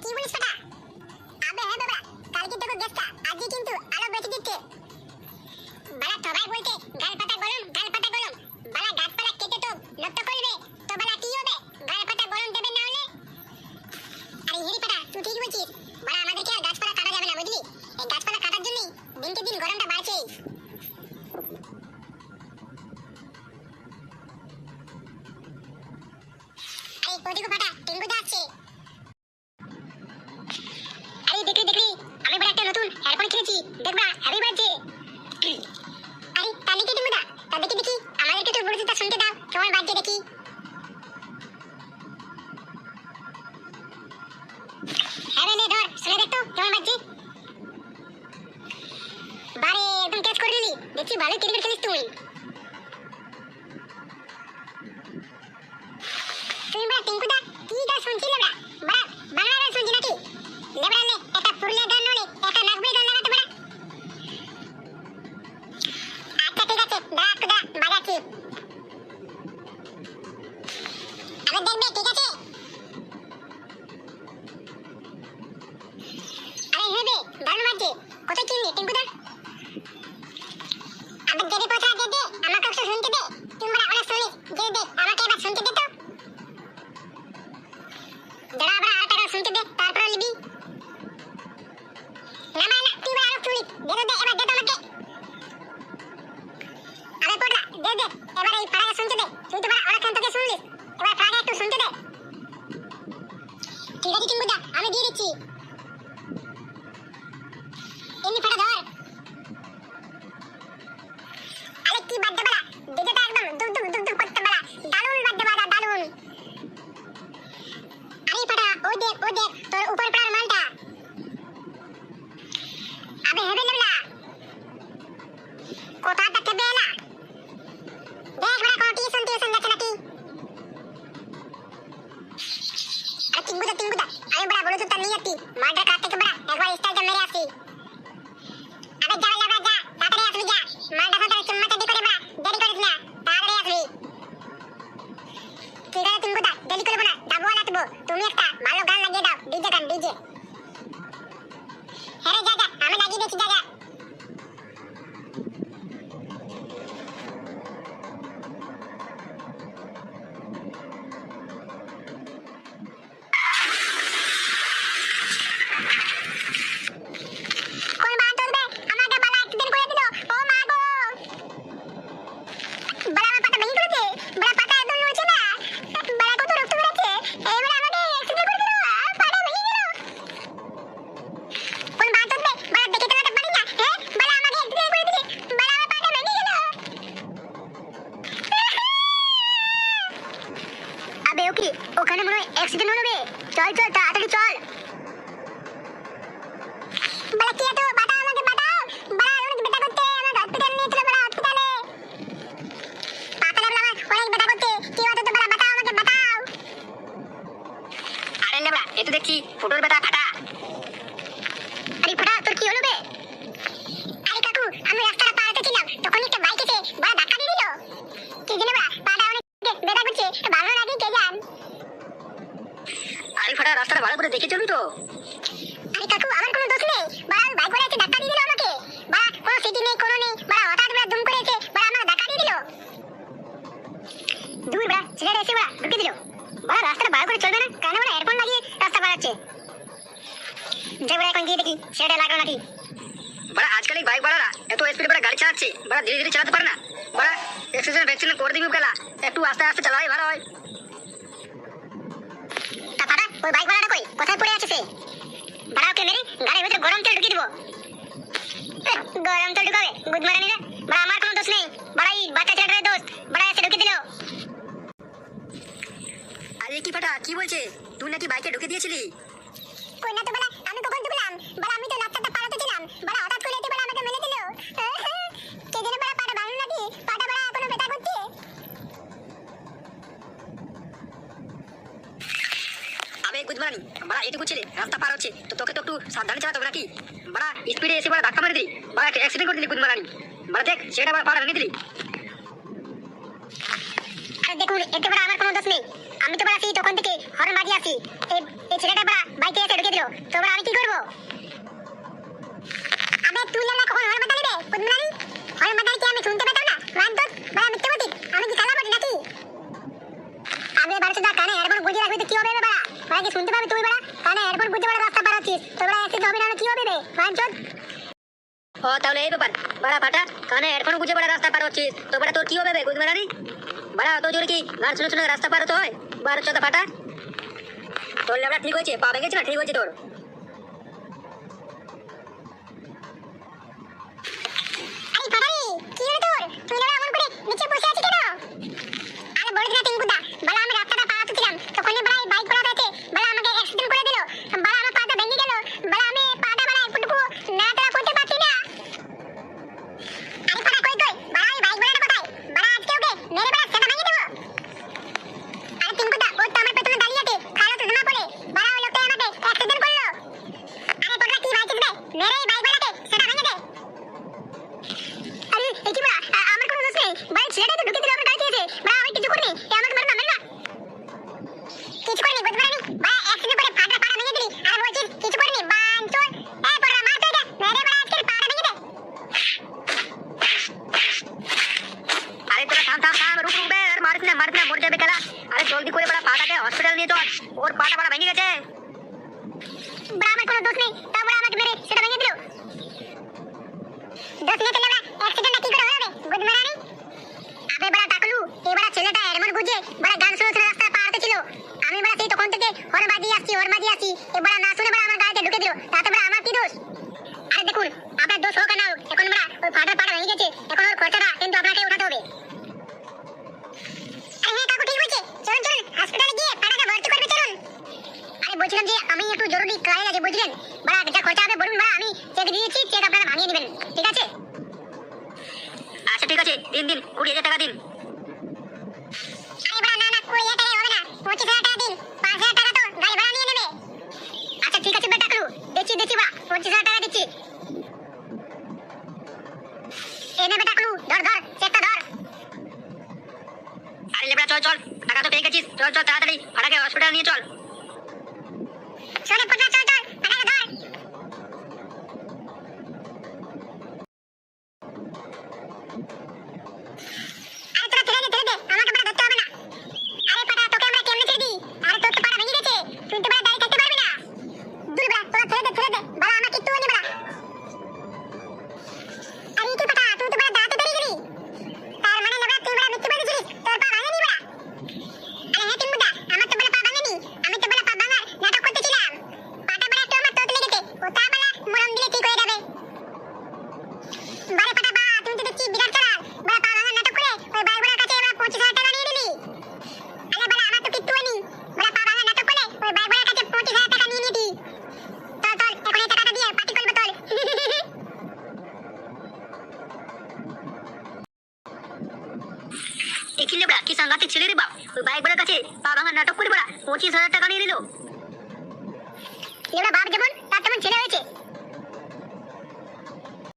কি বলিস ফাটা আবে হ্যাঁ বাবা, কালকে দেখো গেস্টটা আজকে কিন্তু আরও বেশি দিচ্ছে। বাড়া সবাই বলছে। হেডফোন দেখবা হ্যাপি বার্থডে আরে তাহলে কি টিঙ্গু দা দেখি, আমাদেরকে তো ব্লুটুথটা শুনতে দাও কেমন বাজছে দেখি। হ্যাঁ রে, ধর, শুনে দেখ তো কেমন বাজছে বারে, একদম ক্যাচ করে নিলি। দেখছি ভালো ক্রিকেট খেলিস তুই। তুই বড় টিঙ্কু ও দেখ তোর উপর পাড়ার মালটা। আবে হেবে নেবলা কোথা থেকে বেলা দেখ বড়া কোন টিউশন টিউশন নাকি? আরে টিঙ্গুদা টিঙ্গুদা আমি বড়া বলে তো নিয়ে যাচ্ছি মালটা কাট থেকে বড়া? একবার মেরে আসি আবে যা যা যা তাড়াতাড়ি আসবি যা মালটা ফাটা চুম্মাটা দি করে বড়া দেরি করিস না তাড়াতাড়ি আসবি ঠিক আছে টিঙ্গুদা দেরি করব না যাব আর আসব তুমি একটা ভালো গান লাগিয়ে দাও ডিজে গান ডিজে হ্যাঁ রে, যা যা আমি লাগিয়ে দিচ্ছি যা যা কোন বান চলবে আমাকে বালা অ্যাক্সিডেন্ট করে দিল ও মা গো বালা আমার পাটা ভেঙে গেছে বালা পাটা একদম নড়ছে না বালা কত রক্ত বেরোচ্ছে এবারে আমাকে অ্যাক্সিডেন্ট করে দিল আহ, পাটা ভেঙে গেল কোন বান চলবে বালা দেখে চালাতে পারি না হ্যাঁ বালা আমাকে অ্যাক্সিডেন্ট করে দিলে বালা আমার পাটা ভেঙে গেল আবে ওকে ওখানে মনে হয় অ্যাক্সিডেন্ট হবে চল চল, তাড়াতাড়ি চল। বলে আমাকে বেটা অনেক কি ফুটোর বেটা ফাটা আরে ফাটা তোর কি হলো বে আরে কাকু আমি রাস্তাটা পার হতেছিলাম তখন একটা বাইক এসে বড় ধাক্কা দিয়ে দিল কি জানি বড়া পাটা অনেক বেটা করছে ভালো লাগে কে জান আরে ফাটা রাস্তাটা ভালো করে দেখে চলবি তো? আরে কাকু আমার কোনো দোষ নেই। বড়া ওই বাইক ওয়ালা এসে ধাক্কা দিয়ে দিল আমাকে। বড়া কোনো সিটি নেই কোনো নেই। বড়া হঠাৎ বড়া দুম করে এসে বড়া আমাকে ধাক্কা দিয়ে দিল। দূর বড়া ছেলেটা এসে বড়া ঢুকে দিল। বড়া রাস্তাটা ভালো করে চলবে না? কানে বড়া এয়ারফোন লাগিয়ে রাস্তা পারাচ্ছে যে বড়া এখন গিয়ে দেখি সেটা লাগল নাকি। বড়া আজকাল এই বাইক বাড়ারা এত স্পিডে বড়া গাড়ি চালাচ্ছে। বড়া ধীরে ধীরে চালাতে পারে না। বড়া এক্সিডেন্ট ফ্যাক্সিডেন্ট করে দিবি গেলা একটু আস্তে আস্তে চালাই ভালো হয়। ওই বাইক ওয়ালাটা কই? কোথায় পড়ে আছে সে? বড়া ওকে মেরে গাড়ির ভিতরে গরম তেল ঢুকিয়ে দিব। গরম তেল ঢুকাবে গুদ মারানি রে বড়া আমার কোনো দোষ নেই। বড়া বাচ্চা ছেলেটার দোষ। বড়া এসে ঢুকিয়ে দিল। আরে কি ফাটা কি বলছে? তুই নাকি বাইকে ঢুকে দিয়েছিলি? কই না তো বলা আমি কখন ঢুকলাম? বলা আমি তো রাস্তাটা পার করে এসে বলা আমাকে মেরে দিল কে জানে বলা পাটা ভাঙলো নাকি পাটা বলা এখনও বেটা করছে আবে বড়া এটুকু ছেলে রাস্তা পার হচ্ছে। তো তোকে তো একটু সাবধানে চালাতে নাকি? বড়া স্পিডে এসে বড়া ধাক্কা মেরে দিলি। বড়া অ্যাক্সিডেন্ট করে দিলি গুদমারানি বড়া দেখ সেটা বড়া পাড়া ভেঙে দিলি। দেখুন এতে বড় আমার কোনো দোষ নেই। আমি তো বড় তখন থেকে হর্ন বাজিয়ে আছি। এই ছেলেটা বড় বাইকে এসে ঢুকে দিল। তো বড় আমি কি করব? আবে তুই না কখন হর্ন বাজালি রে কুদমানি হর্ন বাজালি কি আমি শুনতে পেতাম না? বড় মিথ্যে আমি কি কালা বলি নাকি? আবে দা কানে গুজে রাখবি তো কি হবে রে বড়? বড় কি শুনতে পাবি তুই বড় কানে এরপর গুজে বড় রাস্তা পার হচ্ছিস তো বড় অ্যাক্সিডেন্ট হবে না কি হবে রে বাঞ্চত ও, তাহলে এই ব্যাপার। বড়া, ফাটা, কানে হেডফোন গুজে বড়া রাস্তা পার হচ্ছিস। তো বড়া, তোর কি হবে বে গুদমারানি বড়া অত জোরে কি গান শুনে শুনে রাস্তা পার হতে হয়? বার চোদা ফাটা। তোর লেবড়া ঠিক হয়েছে? পা ভেঙেছে না? ঠিক হয়েছে তোর? আরে ফাটারি কি হলো তোর? তুই না এমন করে নিচে বসে আছিস কেন? আরে বলিস না টিঙ্কুদা বলা আমি রাস্তাটা পার হচ্ছিলাম তখনই বলা এই বাইক করা আছে বলা আমাকে অ্যাক্সিডেন্ট করে দিল বলা আমার পাটা ভেঙে গেল বলা আমি পাটা বলা একটুকু নাড়াচাড়া করতে পারছি না আরে ফাটা কই কই বলা আমি বাইক বলাটা কোথায় বলা আজকে ওকে মেরে বলা সেটা ভেঙে দেবো আরে টিঙ্কুদা ও তো আমার পেছনে দাঁড়িয়ে আছে খালো তো জামা পরে বলা ওই লোকটা আমাকে অ্যাক্সিডেন্ট করল আরে তোরা কি ভাই চিনবে মেরে এই বাইক বলাকে সেটা ভেঙে দে আরে এই কি বলা আ- আমার কোনো দোষ নেই ভাই ছেলেটাই তো ঢুকে দিল আমার গাড়িতে এসে ভাই আমি কিছু করিনি এ আমাকে মারনা মারনা কিছু করিনি বুঝতে পারিনি ভাই অ্যাক্সিডেন্ট করে ফাটা পাড়া ভেঙে দিলি আর বলছিস কিছু করিনি বান চোর এ পড়া মার তো এটা মেরে বড় আজকে পাড়া ভেঙে দে আরে তোরা থাম থাম থাম রুক রুক বে আর মারিস না মারিস না মরে যাবে খেলা আরে জলদি করে বড়া পাটাকে হসপিটাল নিয়ে চল ওর পাটা পাটা ভেঙে গেছে। বড় আমার কোনো দোষ নেই, তারপরে আমাকে মেরে সেটা ভেঙে দিল। দোষ নিয়ে চলে অ্যাক্সিডেন্ট কি করে হবে? গুড মারানি আবে বড় টাকলু এবারে ছেলেটা এরমন গুজে বড় গান শুনে রাস্তা পার হতেছিল আমি বড় সেই তখন থেকে হর্ন বাজিয়ে আসছি হর্ন বাজিয়ে আসছি, এ বড় না শুনে বড় আমার গাড়িতে ঢুকে দিল তাতে বড় আমার কি দোষ আরে দেখুন আপনার দোষ হোক আর না হোক এখন বড় ওই ফাটার পাটা হয়ে গেছে এখন ওর খরচাটা কিন্তু আপনাকে উঠাতে হবে আরে হ্যাঁ কাকু ঠিক বলছে চলুন চলুন হসপিটালে গিয়ে ফাটাকে ভর্তি করবে চলুন আরে বলছিলাম যে আমি একটু জরুরি কাজ আছে বুঝলেন বড় যা খরচা হবে বলুন বড় আমি চেক দিয়েছি চেক আপনারা ভাঙিয়ে নেবেন ঠিক আছে? আচ্ছা ঠিক আছে দিন দিন কুড়ি হাজার টাকা দিন। আরে বড় না না কুড়ি হাজার টাকা হবে না পঁচিশ হাজার টাকা দিন পাঁচ হাজার টাকা তো গাড়ি ভাড়া নিয়ে নেবে। আচ্ছা ঠিক আছে বেটা দিচ্ছি দিচ্ছি পঁচিশ হাজার টাকা দিচ্ছি। এনে বেটা করু ধর ধর চেকটা ধর। আরে লেবড়া চল চল টাকা তো পেয়ে গেছিস চল চল তাড়াতাড়ি ফাটাকে হসপিটাল নিয়ে চল। চলে পড়া চল চল টাকাটা ধর আরে তোরা ছেড়ে দে ছেড়ে দে আমাকে পাড়া ধরতে হবে না আরে পাড়া তোকে আমরা কেমনে ছেড়ে দিই আরে তোর তো পাড়া ভেঙে গেছে তুই তো পাড়া দাঁড়িয়ে থাকতে পারবি না দূর বেড়া তোরা ছেড়ে দে ছেড়ে দে বাড়া আমার কিচ্ছু হয়নি বাড়া আরে কি পাটা তুই তো পাড়া দাঁড়াতে পেরে গেলি তার মানে লেবড়া তুই বাড়া মিথ্যে বলেছিলিস তোর পা ভাঙেনি বাড়া আরে হ্যাঁ টিম্বুদা আমার তো বলে পা ভাঙেনি আমি তো বলে পা ভাঙার নাটক করতেছিলাম পাটা বলে একটু আমার তোত লেগেছে ও তা বলে মরম দিলে ঠিক হয়ে যাবে বারে পাটা বা তুমি তো দেখছি বিরাট চালাক বলে পা ভাঙার নাটক করে ওই বাইগুলোর কাছে এবার পঁচিশ হাজার টাকা নিয়ে নিলি আরে বলে আমার তো কিচ্ছু হয়নি বলে পা ভাঙার নাটক করে ওই বাইগুলোর কাছে পঁচিশ হাজার টাকা নিয়ে নিতি চল চল এখন এই টাকাটা দিয়ে পার্টি করবে চল দেখি কি ছেলে রে বাপ ওই বাইক বলার কাছে পা ভাঙার নাটক করে বড়া। পঁচিশ হাজার টাকা নিয়ে নিল। এবার বাপ যেমন, তার তেমন ছেলে হয়েছে।